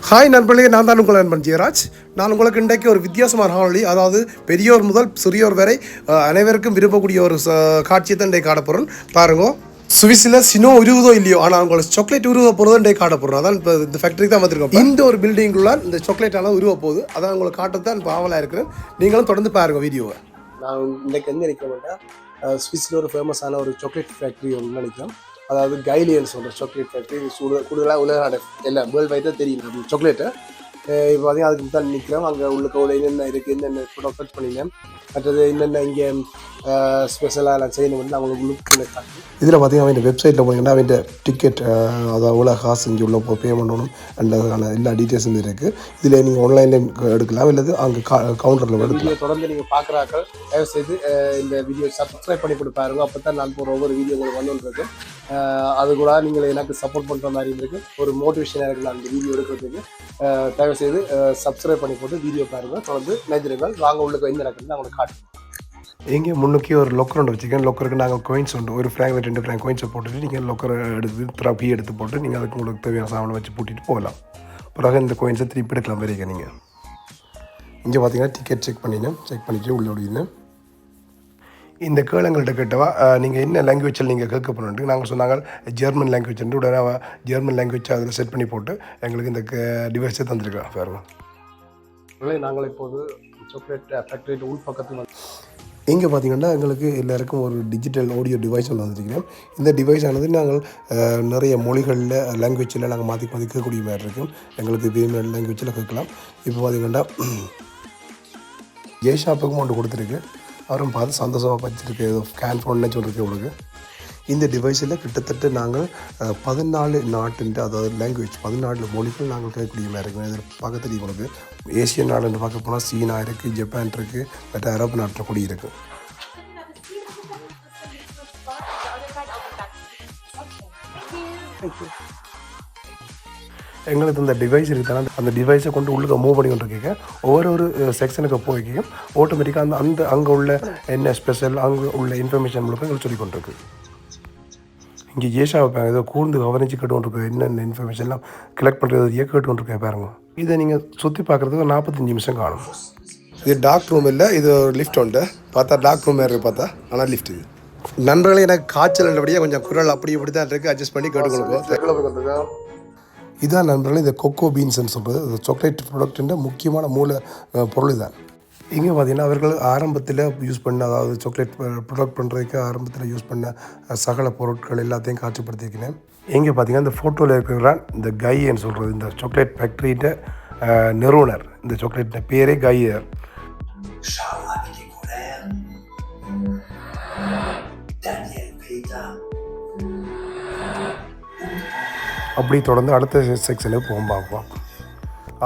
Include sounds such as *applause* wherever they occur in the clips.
Hi நண்பர்களே நான் தான் உங்கள் நண்பன் ஜெயராஜ். நான் உங்களுக்கு இன்றைக்கு ஒரு வித்தியாசமான காணொளி அதாவது பெரியோர் முதல் சிறியோர் வரை அனைவருக்கும் விரும்பக்கூடிய ஒரு ச- காட்சியை தான் இன்றைக்கு காட்டப்போகிறேன் பாருங்க சுவிஸில் சினோ உருவதோ இல்லையோ ஆனால் உங்களுக்கு சாக்லேட் உருவ போகிறது இன்றைக்கு காட்டப்போகிறோம் அதான் இப்போ இந்த ஃபேக்டரிக்கு தான் வந்திருக்கோம். இந்த ஒரு பில்டிங்குள்ள இந்த சாக்லேட்டால உருவ போகுது. அதான் உங்களுக்கு காட்டத்தான் இப்போ ஆவலாக இருக்கிறேன். நீங்களும் தொடர்ந்து பாருங்க வீடியோவை நான் இன்னைக்கு எங்கே நிற்கிறோம்னா ஸ்விஸில் ஒரு ஃபேமஸான ஒரு சாக்லேட் ஃபேக்ட்ரி ஒன்று நினைக்கிறோம் அதாவது கைலியன் சொல்கிற சாக்லேட் ஃபேக்ட்ரி கூடுதலாக உலக நாடு எல்லாம் வேர்ல்டு வைடாக தெரியும் சாக்லேட்டை இப்போ பார்த்தீங்கன்னா அதுக்கு தான் நிற்கிறோம் அங்கே உள்ள என்னென்ன இருக்குது என்னென்ன ப்ரொடக்ட் பண்ணினேன் மற்றது என்னென்ன இங்கே ஸ்பெஷலாக எல்லாம் செய்யணும்னு அவங்களுக்கு உள்ளுக்கு இதில் பார்த்தீங்கன்னா அவன் வெப்சைட்டில் போனீங்கன்னா அவன் டிக்கெட் அதாவது உலக காசு இங்கே உள்ள போ பண்ணணும் அண்ட் அதுக்கான எல்லா டீட்டெயில்ஸும் இருக்குது இதில் நீங்கள் ஆன்லைன்லேயும் எடுக்கலாம் இல்லை அங்கே கவுண்டரில் எடுக்கலாம். தொடர்ந்து நீங்கள் பார்க்குறாக்கள் தயவு செய்து இந்த வீடியோ சப்ஸ்கிரைப் பண்ணி போட்டு பாருங்க அப்போ தான் நான் போகிற ஒவ்வொரு வீடியோ உங்களுக்கு வந்துருக்கு அது கூட நீங்கள் எனக்கு சப்போர்ட் பண்ணுற மாதிரி இருக்கு. ஒரு மோட்டிவேஷனாக இருக்குது நான் இந்த வீடியோ எடுக்கிறதுக்கு. தயவு செய்து சப்ஸ்கிரைப் பண்ணி போட்டு வீடியோ பாருங்கள் தொடர்ந்து நினைச்சிருங்கள் வாங்க உள்ளுக்கு வந்து நடக்குது நான் உங்களுக்கு காட்டுறேன். முன்னுக்கு முன்னுக்கே ஒரு லொக்கர் ஒன்று வச்சுக்கேன் லொக்கருக்கு நாங்கள் கோயின்ஸ் உண்டு. ஒரு ஃப்ராங்க் ரெண்டு ஃப்ராங்க் கோயின்ஸை போட்டுட்டு நீங்கள் லொக்கரை எடுத்து த்ராப்பி எடுத்து போட்டு நீங்கள் அதுக்கு உங்களுக்கு தேவையான சாமான் வச்சு பூட்டிட்டு போகலாம். பிறகு இந்த கோயின்ஸை திருப்பி எடுக்கலாம். வரைக்கும் நீங்கள் இங்கே பார்த்தீங்கன்னா டிக்கெட் செக் பண்ணினேன் செக் பண்ணிவிட்டு உள்ள விடுவினேன் இந்த கேளுங்கள்ட்ட கேட்டவா நீங்கள் என்ன லாங்குவேஜில் நீங்கள் கேட்க போகணுன்ட்டு நாங்கள் சொன்னாங்க ஜெர்மன் லாங்குவேஜ் உடனே ஜெர்மன் லாங்குவேஜ் அதில் செட் பண்ணி போட்டு எங்களுக்கு இந்த டிவைஸை தந்திருக்கா பாருங்க நாங்கள் இப்போது சாக்லேட் ஃபேக்ட்ரியில் உள் பக்கத்தில் இங்கே பார்த்தீங்கன்னா எங்களுக்கு எல்லாருக்கும் ஒரு டிஜிட்டல் ஆடியோ டிவைஸ் ஒன்று வந்திருக்கிறோம் இந்த டிவைஸ் ஆனது நாங்கள் நிறைய மொழிகளில் லாங்குவேஜில் நாங்கள் மாற்றி மாற்றி கேட்கக்கூடிய மாதிரி இருக்கும். எங்களுக்கு வேறு லாங்குவேஜில் கேட்கலாம். இப்போ பார்த்தீங்கன்னா ஏ *clears throat* ஷாப்புக்கும் ஒன்று கொடுத்துருக்கு. அவரும் பார்த்து சந்தோஷமாக வச்சுருக்கு ஏதோ ஸ்கேன் ஃபோன்னு சொல்லிருக்கு உங்களுக்கு. இந்த டிவைஸில் கிட்டத்தட்ட நாங்கள் பதினாலு நாட்டின் அதாவது லாங்குவேஜ் பதினாலு மொழிகள் நாங்கள் கேட்கக்கூடிய மாதிரி இருக்கும் இதில் பக்கத்துலேயே உங்களுக்கு. ஏசிய நாடுன்னு பார்க்க போனால் சீனா இருக்குது ஜப்பான் இருக்குது மற்ற அரபு நாட்டில் கூடி இருக்குது எங்களுக்கு இந்த டிவைஸ் இருக்குதுன்னா அந்த டிவைஸை கொண்டு உள்ளுக்க மூவ் பண்ணி கொண்டு இருக்கீங்க ஒவ்வொரு ஒரு செக்ஷனுக்கு போய்க்கும் ஆட்டோமேட்டிக்காக அந்த அந்த அங்கே உள்ள என்ன ஸ்பெஷல் அங்கே உள்ள இன்ஃபர்மேஷன் முழுக்க எங்களுக்கு சொல்லி கொண்டிருக்கு. இங்கே ஏஷா வைப்பாங்க ஏதோ கூர்ந்து கவனிச்சு கேட்டுக்கொண்டிருக்கு என்னென்ன இன்ஃபர்மேஷன்லாம் கலெக்ட் பண்ணுறது ஏ கேட்டுக்கொண்டிருக்கேன் பாருங்க. இதை நீங்கள் சுற்றி பார்க்குறதுக்கு நாற்பத்தஞ்சு நிமிஷம் காணும். இது டாக் ரூம் இல்லை இது ஒரு லிஃப்ட் உண்டு. பார்த்தா டாக் ரூம் மாதிரி பார்த்தா ஆனால் லிஃப்ட் இது. நண்பர்களே எனக்கு காய்ச்சல் உள்ளபடியே கொஞ்சம் குரல் அப்படி இப்படி தான் இருக்குது அட்ஜஸ்ட் பண்ணி கேட்டுக்கொள்ளுங்க. இதான் நண்பர்களே இந்த கொக்கோ பீன்ஸ்னு சொல்கிறது இந்த சாக்லேட் ப்ராடக்ட்டின் முக்கியமான மூல பொருள் தான் இங்கே பார்த்தீங்கன்னா அவர்கள் ஆரம்பத்தில் யூஸ் பண்ண அதாவது சாக்லேட் ப்ரொடக்ட் பண்ணுறதுக்கு ஆரம்பத்தில் யூஸ் பண்ண சகல பொருட்கள் எல்லாத்தையும் காட்சிப்படுத்தியிருக்கிறேன் இங்கே பார்த்தீங்கன்னா இந்த ஃபோட்டோவில் இருக்கிறான் இந்த கைன்னு சொல்கிறது இந்த சாக்லேட் ஃபேக்ட்ரியின் நிறுவனர் இந்த சாக்லேட் பேரே கையர் Charles Daniel Peter, அப்படி தொடர்ந்து அடுத்த செக்ஷனுக்கு போகும் பார்ப்போம்.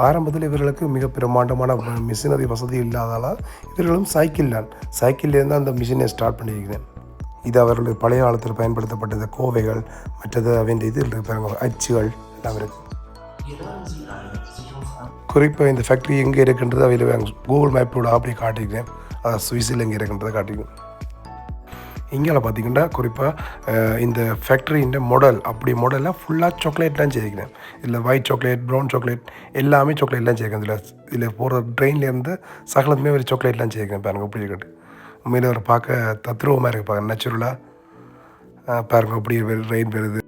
ஆரம்பத்தில் இவர்களுக்கு மிக பிரம்மாண்டமான மிஷினரி வசதி இல்லாதால் இவர்களும் சைக்கிள் தான். சைக்கிள்லேருந்து அந்த மிஷினை ஸ்டார்ட் பண்ணியிருக்கிறேன். இது அவர்களுடைய பழைய காலத்தில் பயன்படுத்தப்பட்ட இந்த கோவைகள் மற்றது அவன் இது இருப்பாங்க அச்சுகள் எல்லாம் இருக்குது குறிப்பாக இந்த ஃபேக்ட்ரி எங்கே இருக்குன்றது அவையில் கூகுள் மேப்போட அப்படி காட்டிக்கிறேன் அதை சுவிஸில் எங்கே இருக்குன்றதை காட்டிக்கிறேன் இங்கே பார்த்தீங்கன்னா குறிப்பாக இந்த ஃபேக்ட்ரியின் மாடல் அப்படி மாடலில் ஃபுல்லாக சாக்லேட்லாம் செய்கிறேன் இதில் ஒயிட் சாக்லேட் ப்ரௌன் சாக்லேட் எல்லாமே சாக்லேட்லாம் செய்கிறேன் இதில் இதில் போகிற ட்ரெயின்லேருந்து சகலத்துமே ஒரு சாக்லேட்லாம் செய்கிறேன் பாருங்கள் அப்படி இருக்கட்டு உண்மையில் ஒரு பார்க்க தத்ரூபமாக இருக்குது பாருங்க நேச்சுரலாக பாருங்கள் அப்படி ரெயின் வருது.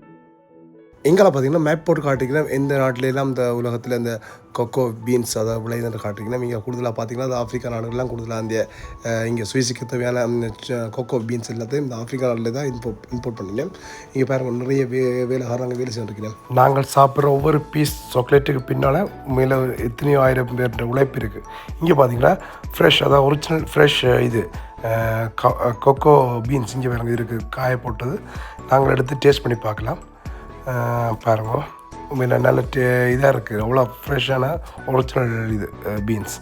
எங்களை பார்த்தீங்கன்னா மேப் போட்டு காட்டிக்கிறேன் எந்த நாட்டிலெல்லாம் இந்த உலகத்தில் இந்த கொக்கோ பீன்ஸ் அதை விளையுதுன்னு காட்டிக்கிறேன் இங்கே கூடுதலாக பார்த்தீங்கன்னா இந்த ஆஃப்ரிக்கா நாடுகள்லாம் கூடுதலாக அந்த இங்கே சுவிஸுக்கு தேவையான கொக்கோ பீன்ஸ் எல்லாத்தையும் இந்த ஆஃப்ரிக்கா நாட்டில் தான் இம்போர்ட் இம்போர்ட் பண்ணினேன். இங்கே பாருங்கள் நிறைய வே வேலைக்காரங்க வேலை செஞ்சுருக்கிறேன். நாங்கள் சாப்பிட்ற ஒவ்வொரு பீஸ் சாக்லேட்டுக்கு பின்னால் உண்மையில் எத்தனையோ ஆயிரம் பேர் உழைப்பு இருக்குது இங்கே பார்த்தீங்கன்னா ஃப்ரெஷ் அதாவது ஒரிஜினல் ஃப்ரெஷ் இது கொக்கோ பீன்ஸ் இங்கே பாருங்க இருக்குது காய போட்டது. நாங்கள் எடுத்து டேஸ்ட் பண்ணி பார்க்கலாம். பாருங்க. உண்மையில் நல்ல டே இதாக இருக்குது அவ்வளோ ஃப்ரெஷ்ஷான ஒரிஜினல் இது பீன்ஸ்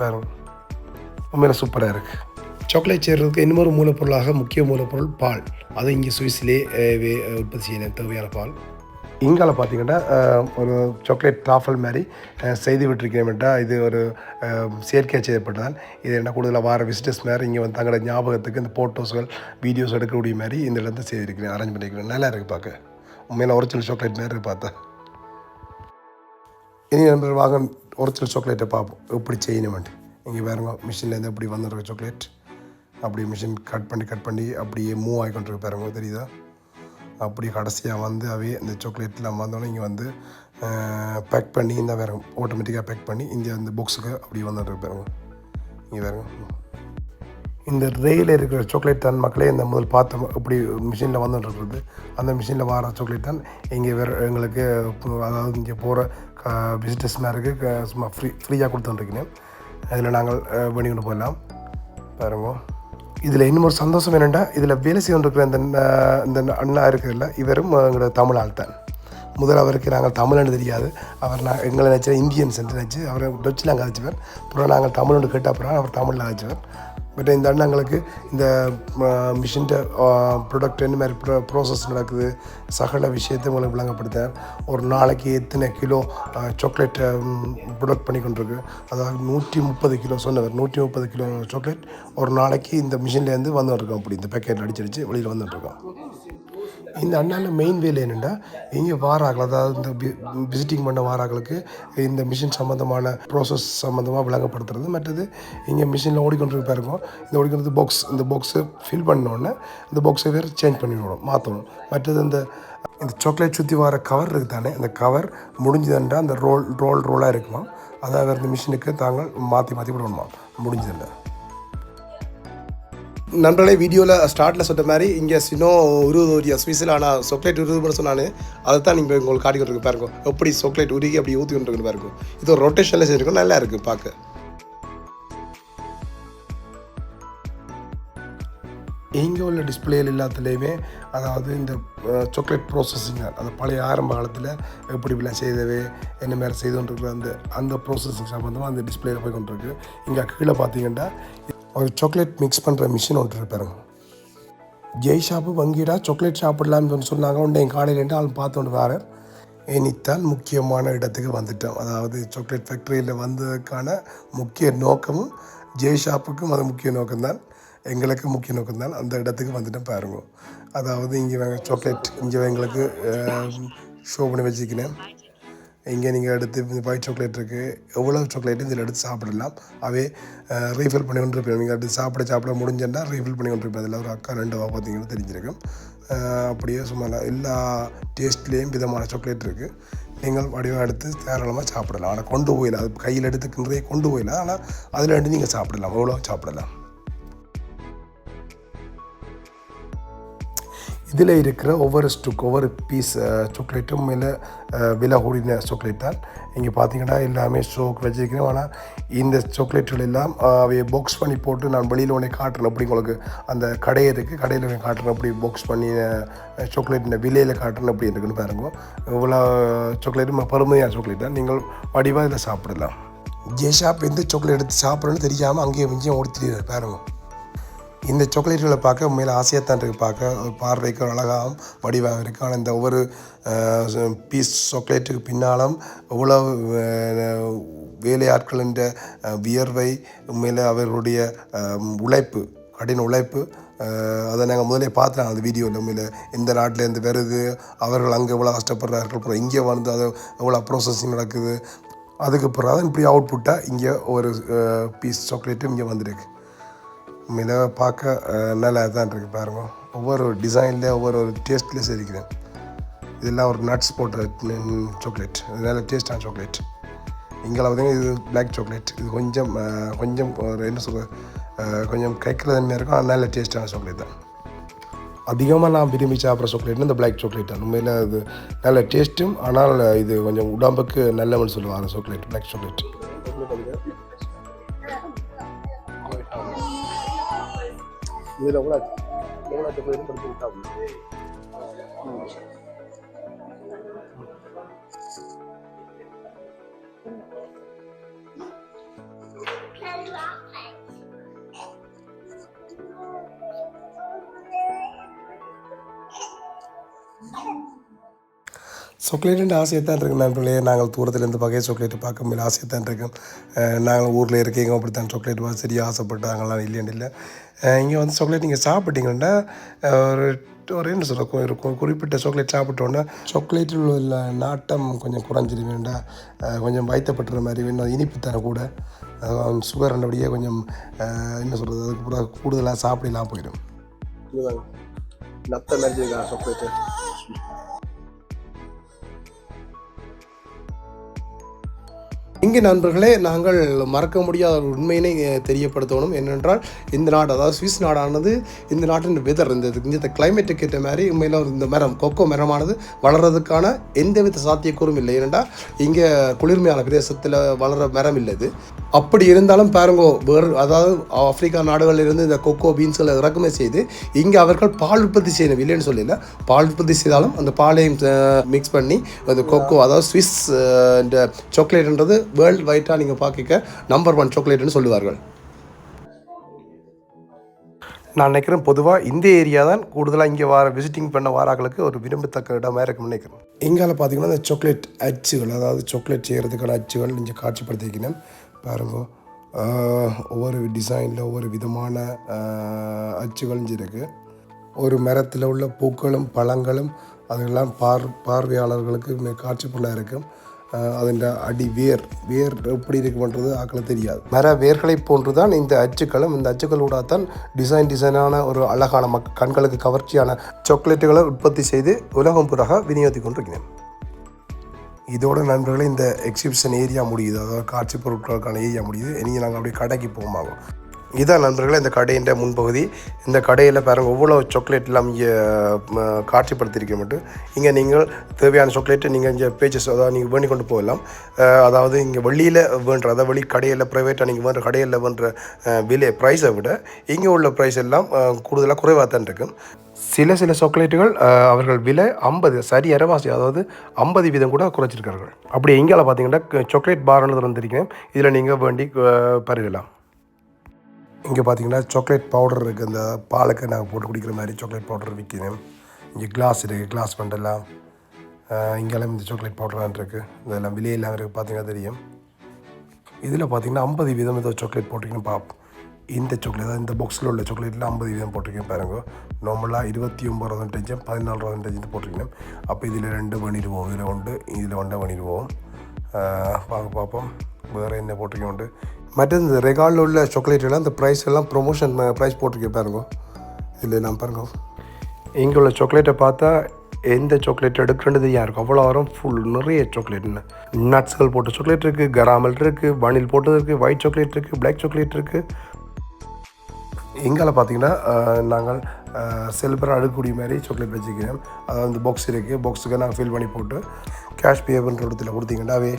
பாருங்க. உண்மையில் சூப்பராக இருக்குது சாக்லேட் செய்கிறதுக்கு இன்னொரு மூலப்பொருளாக முக்கிய மூலப்பொருள் பால். அது இங்கே சுவிஸ்லே உற்பத்தி செய்யணும் தேவையான பால். இங்கால பார்த்தீங்கன்னா ஒரு சாக்லேட் டாஃபல் மாதிரி செய்து விட்டுருக்கேன்ட்டா இது ஒரு செயற்கையாக செய்யப்பட்டதான் இது என்ன கூடுதலாக வார விசிட்டர்ஸ் மாதிரி இங்கே வந்து தங்களோட ஞாபகத்துக்கு இந்த ஃபோட்டோஸ்கள் வீடியோஸ் எடுக்கக்கூடிய மாதிரி இந்த இடத்துல செய்திருக்கிறேன். அரேஞ்ச் பண்ணியிருக்கிறேன் நல்லா இருக்குது பார்க்க மேலே ஒரிஜினல் சாக்லேட் நேரில் பார்த்தேன். இனி நண்பர் வாங்க ஒரிஜினல் சாக்லேட்டை பார்ப்போம். எப்படி செய்யணும் வேண்டி இங்கே பாருங்க மிஷின்லேருந்து எப்படி வந்துடுற சாக்லேட் அப்படி மிஷின் கட் பண்ணி கட் பண்ணி அப்படியே மூவ் ஆகிக்கொண்டிருக்கு பாருங்க தெரியுதா? அப்படி கடைசியாக வந்து அவே இந்த சாக்லேட்லாம் வந்தோடனே இங்கே வந்து பேக் பண்ணி இந்த வேறு ஆட்டோமேட்டிக்காக பேக் பண்ணி இங்கே அந்த பாக்ஸுக்கு அப்படி வந்துட்டு இருப்பாருங்க இங்கே பாருங்க. இந்த ரெயில் இருக்கிற சாக்லேட் தான் மக்களே இந்த முதல் பார்த்தோம். இப்படி மிஷினில் வந்துட்டுருக்குது அந்த மிஷினில் வர சாக்லேட் தான் இங்கே வேறு எங்களுக்கு அதாவது இங்கே போகிற விசிட்டர்ஸ் மேருக்கு சும்மா ஃப்ரீ ஃப்ரீயாக கொடுத்துட்டுருக்கீங்க. அதில் நாங்கள் பண்ணி கொண்டு போகலாம் பாருங்க. இதில் இன்னும் ஒரு சந்தோஷம் என்னென்னா இதில் வேலை செய்து இருக்கிற இந்த இந்த அண்ணா இருக்கிறதில்ல இவரும் எங்களோட தமிழ் ஆள் தான் முதல் அவருக்கு நாங்கள் தமிழ்னு தெரியாது. அவர் நான் எங்களை நினச்சா இந்தியன்ஸ் நினச்சி அவரை டச்சில் நாங்கள் அழைச்சிவர். அப்புறம் நாங்கள் தமிழ்னு கேட்ட அப்புறம் அவர் தமிழில் அழைச்சிவர். பட் இந்த அண்ணங்களுக்கு இந்த மிஷின்ட ப்ரொடக்ட் என்ன மாதிரி ப்ரோ ப்ராசஸ் நடக்குது சகல விஷயத்தை உங்களுக்கு விளங்கப்படுத்தார் ஒரு நாளைக்கு எத்தனை கிலோ சாக்லேட்டை ப்ரொடக்ட் பண்ணி கொண்டிருக்கு அதாவது நூற்றி முப்பது கிலோ சொன்னவர் நூற்றி முப்பது கிலோ சாக்லேட் ஒரு நாளைக்கு இந்த மிஷின்லேருந்து வந்துட்டுருக்கோம் அப்படி. இந்த பேக்கெட் அடிச்சு அடிச்சு வெளியில் வந்துட்டுருக்கோம் இந்த அண்ணாவில் மெயின் வேலை என்னென்னா இங்கே வாராக்கள் அதாவது இந்த விசிட்டிங் பண்ண வாராக்களுக்கு இந்த மிஷின் சம்மந்தமான ப்ராசஸ் சம்மந்தமாக விளங்கப்படுத்துறது. மற்றது இங்கே மிஷினில் ஓடிக்கொண்டு இருக்கும் இந்த ஓடிக்கொண்டு பாக்ஸ் இந்த பாக்ஸை ஃபில் பண்ணோடனே இந்த பாக்ஸை வேறு சேஞ்ச் பண்ணி விடணும் மாற்றணும். மற்றது இந்த இந்த சாக்லேட் சுற்றி வர கவர் இருக்குது தானே அந்த கவர் முடிஞ்சதுன்றா அந்த ரோல் ரோல் ரோலாக இருக்குமா? அதாவது வேறு இந்த மிஷினுக்கு தாங்கள் மாற்றி மாற்றி விடணுமா? முடிஞ்சதுண்டா. நண்பர்களே வீடியோவில் ஸ்டார்ட்டில் சொன்ன மாதிரி இங்கே சினோ இருபது ஒரு ஸ்வீஸில் ஆனால் சாக்லேட் உருது கூட சொன்னானு அதை தான் நீங்கள் உங்களுக்கு காட்டிக்கிட்டு இருக்கு பாருங்க. எப்படி சாக்லேட் உருகி அப்படி ஊற்றி கொண்டு இருக்கு பாருங்க. இது ஒரு ரொட்டேஷனில் செஞ்சுருக்கோம் நல்லா இருக்குது பார்க்க. இங்கே உள்ள டிஸ்பிளேயில் எல்லாத்துலேயுமே அதாவது இந்த சாக்லேட் ப்ராசஸிங் அந்த பழைய ஆரம்ப காலத்தில் எப்படி இப்படிலாம் செய்தவே என்ன மாதிரி செய்து கொண்டிருக்கிற அந்த அந்த ப்ராசஸிங் சம்மந்தமாக அந்த டிஸ்பிளேயில் போய் கொண்டிருக்கு. இங்கே கீழே பார்த்தீங்கன்னா ஒரு சாக்லேட் மிக்ஸ் பண்ணுற மிஷின் ஒன்று இருப்பாருங்க ஜெய் ஷாப்பு வங்கிடா சாக்லேட் சாப்பிடலாம்னு சொன்னாங்க. உண்டு என் காலையில் ஆள் பார்த்தோண்டு வேறு இனித்தான் முக்கியமான இடத்துக்கு வந்துட்டோம். அதாவது சாக்லேட் ஃபேக்ட்ரியில் வந்ததுக்கான முக்கிய நோக்கமும் ஜெய் ஷாப்புக்கும் அது முக்கிய நோக்கம்தான். எங்களுக்கு முக்கிய நோக்கம்தான். அந்த இடத்துக்கு வந்துட்டு பாருங்க. அதாவது இங்கே சாக்லேட் இங்கே எங்களுக்கு ஷோ பண்ணி வச்சுக்கினேன் இங்கே நீங்கள் எடுத்து இந்த ஒயிட் சாக்லேட் இருக்குது எவ்வளோ சாக்லேட்டும் இதில் எடுத்து சாப்பிடலாம்? அவே ரீஃபில் பண்ணி கொண்டிருப்பேன். நீங்கள் எடுத்து சாப்பிட சாப்பிட முடிஞ்சேன்னா ரீஃபில் பண்ணி கொண்டு இருப்பேன் அதில் ஒரு அக்கா ரெண்டு வா பார்த்தீங்கன்னா தெரிஞ்சிருக்கும். அப்படியே சும்மா எல்லா டேஸ்ட்லேயும் விதமான சாக்லேட் இருக்குது நீங்கள் வடிவம் எடுத்து தாராளமாக சாப்பிடலாம். ஆனால் கொண்டு போயிடலாம். அது கையில் எடுத்துக்கின்றே கொண்டு போயிடலாம். ஆனால் அதில் எடுத்து நீங்கள் சாப்பிடலாம். எவ்வளோ சாப்பிடலாம். இதில் இருக்கிற ஒவ்வொரு ஸ்டுக் ஒவ்வொரு பீஸ் சாக்லேட்டும் மேலே விலை கூடின சாக்லேட் தான். இங்கே பார்த்தீங்கன்னா எல்லாமே ஸ்டோக் வச்சிருக்கிறேன் ஆனால் இந்த சாக்லேட்டுகள் எல்லாம் அவையை பாக்ஸ் பண்ணி போட்டு நான் வெளியில் உடனே காட்டுறேன். அப்படி உங்களுக்கு அந்த கடை இருக்குது கடையில் உடனே காட்டுறேன். அப்படி பாக்ஸ் பண்ணி சாக்லேட் விலையில் காட்டுறேன் அப்படி இருக்குன்னு பாருங்க. இவ்வளோ சாக்லேட்டும் பெருமையான சாக்லேட் தான். நீங்கள் வடிவாக இதில் சாப்பிடலாம். ஜே ஷாப் எந்த சாக்லேட் எடுத்து சாப்பிட்றேன்னு தெரியாமல் அங்கேயும் இங்கேயும் ஓடி பாருங்க. இந்த சாக்லேட்டுகளை பார்க்க உண்மையில் ஆசையாக தான் இருக்குது பார்க்க ஒரு பார்வைக்கு ஒரு அழகாகவும் வடிவாகவும் இருக்குது ஆனால் இந்த ஒவ்வொரு பீஸ் சாக்லேட்டுக்கு பின்னாலும் அவ்வளோ வேலையாட்களின் வியர்வை உண்மையில் அவர்களுடைய உழைப்பு கடின உழைப்பு அதை நாங்கள் முதலே பார்த்துறாங்க அந்த வீடியோவில் உண்மையில் இந்த நாட்டிலேருந்து வருது அவர்கள் அங்கே இவ்வளோ கஷ்டப்படுறார்கள் அப்புறம் இங்கே வந்து அது எவ்வளோ ப்ரோசஸிங் நடக்குது அதுக்கு பிறகு இப்படி அவுட்புட்டாக இங்கே ஒரு பீஸ் சாக்லேட்டும் இங்கே வந்திருக்கு. இதை பார்க்க நல்லா தான் இருக்குது பாருங்க. ஒவ்வொரு டிசைன்லேயே ஒவ்வொரு ஒரு டேஸ்ட்லேயே சரிக்கிறேன் இதெல்லாம் ஒரு நட்ஸ் போட்ட சாக்லேட் நல்ல டேஸ்டான சாக்லேட் இங்கே பார்த்தீங்கன்னா இது பிளாக் சாக்லேட் இது கொஞ்சம் கொஞ்சம் ஒரு என்ன சொல்ற கொஞ்சம் கைக்கிற தன்மையாக இருக்கும். ஆனால் நல்ல சாக்லேட் தான். அதிகமாக நான் விரும்பி சாப்பிட்ற சாக்லேட்னா இந்த பிளாக் சாக்லேட் தான். உண்மையில் அது நல்ல டேஸ்ட்டும் ஆனால் இது கொஞ்சம் உடம்புக்கு நல்லவன்னு சொல்லுவாங்க சாக்லேட் பிளாக் சாக்லேட் இதில் எவ்வளோ எவ்வளோ பேரும் படிச்சு விட்டாங்க சாக்லேட்டு ஆசையாக தான் இருக்கு நண்பர்களே நாங்கள் தூரத்துலேருந்து பகைய சாக்லேட்டு பார்க்க முடியல ஆசையாக தான் இருக்கோம் நாங்கள் ஊரில் இருக்கீங்க அப்படி தான் சாக்லேட் வா சரியாக ஆசைப்பட்டாங்களாம் இல்லைன்னு இல்லை. இங்கே வந்து சாக்லேட் நீங்கள் சாப்பிட்டீங்கன்னா ஒரு ஒரு என்ன சொல்கிற இருக்கும். குறிப்பிட்ட சாக்லேட் சாப்பிட்டோன்னே சாக்லேட்டில் உள்ள நாட்டம் கொஞ்சம் குறைஞ்சிரு வேண்டாம் கொஞ்சம் வைத்தப்பட்டுற மாதிரி வேணும். இனிப்பு தர கூட. சுகர் ரெண்டபடியே கொஞ்சம் என்ன சொல்கிறது அதுக்கு கூட கூடுதலாக சாப்பிடலாம் போயிடும். நத்த மாதிரி சாக்லேட்டு? இங்கே நண்பர்களே நாங்கள் மறக்க முடியாத ஒரு உண்மையினை தெரியப்படுத்தணும். என்னென்றால் இந்த நாடு அதாவது சுவிஸ் நாடானது இந்த நாட்டின் வெதர் இந்த இந்த கிளைமேட்டுக்கு ஏற்ற மாதிரி உண்மையில் இந்த மரம் கொக்கோ மரமானது வளர்கிறதுக்கான எந்தவித சாத்தியக்கூறும் இல்லை. ஏனென்றால் இங்கே குளிர்மையான பிரதேசத்தில் வளர மரம் இல்லை அப்படி இருந்தாலும் பாருங்கோ வேறு அதாவது ஆப்பிரிக்கா நாடுகளில் இருந்து இந்த கொக்கோ பீன்ஸ்களை இறக்குமதி செய்து இங்கே அவர்கள் பால் உற்பத்தி செய்யணும் இல்லைன்னு சொல்லல பால் உற்பத்தி செய்தாலும் அந்த பாலையும் மிக்ஸ் பண்ணி அந்த கொக்கோ அதாவது சுவிஸ் இந்த சாக்லேட்ன்றது வேர்ல்டு வைட்டாக நீங்கள் பார்க்க நம்பர் ஒன் சாக்லேட்னு சொல்லுவார்கள். நான் நினைக்கிறேன் பொதுவாக இந்த ஏரியா தான் கூடுதலாக இங்கே வர விசிட்டிங் பண்ண வாராக்களுக்கு ஒரு விரும்பத்தக்க இடமா இருக்கும்னு நினைக்கிறேன். இங்கால பார்த்தீங்கன்னா இந்த சாக்லேட் அச்சுகள் அதாவது சாக்லேட் செய்கிறதுக்கான அச்சுகள் இங்கே காட்சிப்படுத்திக்கணும் பாருங்க. ஒவ்வொரு டிசைனில் ஒவ்வொரு விதமான அச்சுகள் இங்கே இருக்குது ஒரு மரத்தில் உள்ள பூக்களும் பழங்களும் அதெல்லாம் பார் பார்வையாளர்களுக்கு மிக காட்சிப்புள்ளாக இருக்கும் அதன் அடி வேர் வேர் எப்படி இருக்குன்றது ஆக்களை தெரியாது. மர வேர்களை போன்று தான் இந்த அச்சுக்களும் இந்த அச்சுக்களோட தான் டிசைன் டிசைனான ஒரு அழகான மக் கண்களுக்கு கவர்ச்சியான சாக்லேட்டுகளை உற்பத்தி செய்து உலகம் புறாக விநியோகித்து கொண்டிருக்கிறேன். இதோட நண்பர்களே இந்த எக்ஸிபிஷன் ஏரியா முடியுது. அதாவது காட்சி பொருட்களுக்கான ஏரியா முடியுது. இனி நாங்கள் அப்படியே கடைக்கு போகுமாகும் இதான் நண்பர்களே இந்த கடையின் முன்பகுதி. இந்த கடையில் பாருங்கள் ஒவ்வொரு சாக்லேட்லாம் இங்கே காட்சிப்படுத்தியிருக்க மட்டும். இங்கே நீங்கள் தேவையான சாக்லேட்டை நீங்கள் இங்கே பேஜஸ் அதாவது நீங்கள் வேண்டி கொண்டு போகலாம். அதாவது இங்கே வெளியில் வேண்ட அதாவது வெளி கடையில் ப்ரைவேட்டாக நீங்கள் வேண்டுற கடையில் வேண்டுற விலை ப்ரைஸை விட இங்கே உள்ள ப்ரைஸ் எல்லாம் கூடுதலாக குறைவாக தான் இருக்கும் சில சில சாக்லேட்டுகள் அவர்கள் விலை ஐம்பது சரி அரைவாசி அதாவது ஐம்பது வீதம் கூட குறைச்சிருக்கார்கள் அப்படி எங்கேயால் பார்த்தீங்கன்னா சாக்லேட் பார்னு வந்திருக்கேன் இதில் நீங்கள் வேண்டி பருகலாம். இங்கே பார்த்தீங்கன்னா சாக்லேட் பவுடர் இருக்குது இந்த பாலுக்கு நாங்கள் போட்டு குடிக்கிற மாதிரி சாக்லேட் பவுடர் விற்கணும் இங்கே கிளாஸ் இருக்குது கிளாஸ் பண்ணலாம் இங்கெல்லாம் இந்த சாக்லேட் பவுடர்லாம் இருக்குது இதெல்லாம் விலையெல்லாம் இருக்குது பார்த்தீங்கன்னா தெரியும். இதில் பார்த்தீங்கன்னா ஐம்பது வீதம் ஏதோ சாக்லேட் போட்டிருக்கேன். பாப் இந்த சாக்லேட் அதாவது இந்த பாக்ஸில் உள்ள சாக்லேட்டில் ஐம்பது வீதம் போட்டிருக்கேன் பாருங்க. நார்மலாக இருபத்தி ஒம்பது பர்சன்டேஜ் பதினாலு பர்சன்டேஜ் போட்டிருக்கணும் அப்போ இதில் ரெண்டு பண்ணிடுவோம். இதில் ஒன்று இதில் ஒன்றை பண்ணிடுவோம். வாங்க பார்ப்போம். வேறு என்ன போட்டிருக்கேன் மற்ற இந்த ரெகாலில் உள்ள சாக்லேட் எல்லாம் இந்த ப்ரைஸ் எல்லாம் ப்ரொமோஷன் ப்ரைஸ் போட்டிருக்கேன் பாருங்க. இதில் நான் பாருங்க. இங்கே உள்ள சாக்லேட்டை பார்த்தா எந்த சாக்லேட் எடுக்கிறேன்னு யாருக்கும் அவ்வளோ வரும் ஃபுல் நிறைய சாக்லேட்னு நட்ஸ்கள் போட்ட சாக்லேட் இருக்குது கராமல் இருக்குது வனில் போட்டது இருக்குது ஒயிட் சாக்லேட் இருக்குது பிளாக் சாக்லேட் இருக்குது எங்களை பார்த்தீங்கன்னா நாங்கள் செல்பராக அடுக்கக்கூடிய மாதிரி சாக்லேட் வச்சுக்கிறோம் அதாவது பாக்ஸ் இருக்குது பாக்ஸுக்கு நாங்கள் ஃபில் பண்ணி போட்டு கேஷ் பேபிள்ன்ற இடத்துல கொடுத்தீங்கன்னாவே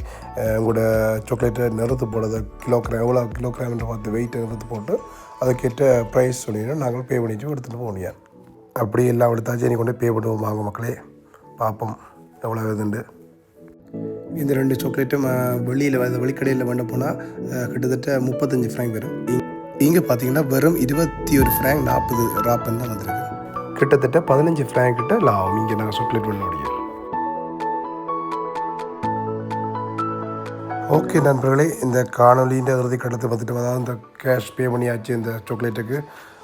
உங்களோட சாக்லேட்டை நிறுத்து போடுறது கிலோகிராம் எவ்வளோ கிலோகிராம்ன்ற பார்த்து வெயிட்டை நிறுத்து போட்டு அதுக்கேற்ற ப்ரைஸ் சொல்லிங்கன்னா நாங்கள் பே பண்ணிட்டு எடுத்துகிட்டு போகணும் அப்படி எல்லாம் எடுத்தாச்சு நீ கொண்டு பே பண்ணுவோம் வாங்க மக்களே. பார்ப்போம் எவ்வளோ இதுண்டு இந்த ரெண்டு சாக்லேட்டும் வெளியில் வந்து வெளிக்கடையில் பண்ண போனால் கிட்டத்தட்ட முப்பத்தஞ்சு ஃப்ராங்க் வரும். இங்கே பார்த்தீங்கன்னா வெறும் இருபத்தி ஒரு ஃப்ராங்க் நாற்பது ராப்பன் தான் வந்திருக்கு. கிட்டத்தட்ட பதினஞ்சு ஃப்ராங்க் கிட்ட லாபம் இங்கே நாங்கள் சாக்லேட் பண்ண முடியும் ஓகே நண்பர்களே இந்த காணொலின்ற இறுதி கட்டத்தை பார்த்துட்டு அதாவது இந்த கேஷ் பே பண்ணியாச்சு இந்த சாக்லேட்டுக்கு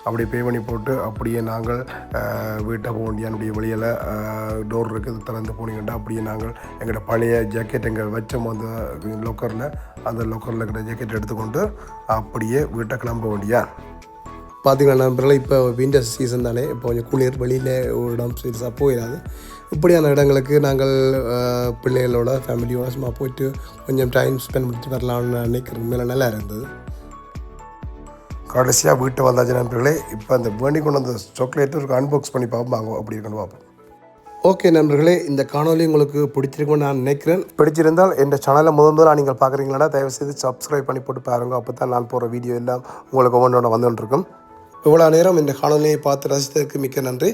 அப்படியே பே பண்ணி போட்டு அப்படியே நாங்கள் வீட்டை போக வேண்டிய வெளியில் டோர் இருக்குது திறந்து போனீங்கன்னா அப்படியே நாங்கள் எங்களோட பழைய ஜாக்கெட் எங்கள் வச்சோம் அந்த லொக்கரில் அந்த லோக்கரில் இருக்கிற ஜாக்கெட் எடுத்துக்கொண்டு அப்படியே வீட்டை கிளம்ப வேண்டியா? பார்த்தீங்களா நண்பர்களே இப்போ விண்டர் சீசன் தானே இப்போ கொஞ்சம் குளிர் வெளியில் ஒரு இடம் சீரியஸாக போயிடாது. இப்படியான இடங்களுக்கு நாங்கள் பிள்ளைகளோட ஃபேமிலியோட சும்மா போயிட்டு கொஞ்சம் டைம் ஸ்பெண்ட் பண்ணிட்டு வரலாம்னு நினைக்கிறது மேலே நல்லா இருந்தது. கடைசியாக வீட்டை வந்தாச்சு நண்பர்களே இப்போ அந்த வேண்டி கொண்டு வந்த சாக்லேட்டு அன்பாக்ஸ் பண்ணி பார்ப்போம். வாங்க அப்படி இருக்குன்னு பார்ப்போம். ஓகே நண்பர்களே இந்த காணொலி உங்களுக்கு பிடிச்சிருக்கும்னு நான் நினைக்கிறேன். பிடிச்சிருந்தால் இந்த சேனலை முதல் முதலாக நீங்கள் பார்க்குறீங்களா தயவு செய்து சப்ஸ்கிரைப் பண்ணி போட்டு பாருங்க. அப்போ தான் நான் போகிற வீடியோ எல்லாம் உங்களுக்கு ஒவ்வொன்றோட வந்துட்டு இருக்கும். இவ்வளோ நேரம் இந்த காணொலியை பார்த்து ரசித்ததற்கு மிக்க நன்றி.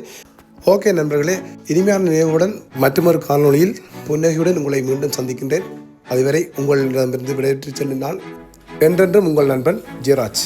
ஓகே நண்பர்களே இனிமையான நினைவுடன் மற்றொரு காணொளியில் புன்னகையுடன் உங்களை மீண்டும் சந்திக்கின்றேன். அதுவரை உங்களிடமிருந்து விடைபெற்று செல்லும் நான் என்றென்றும் உங்கள் நண்பன் ஜெயராஜ்.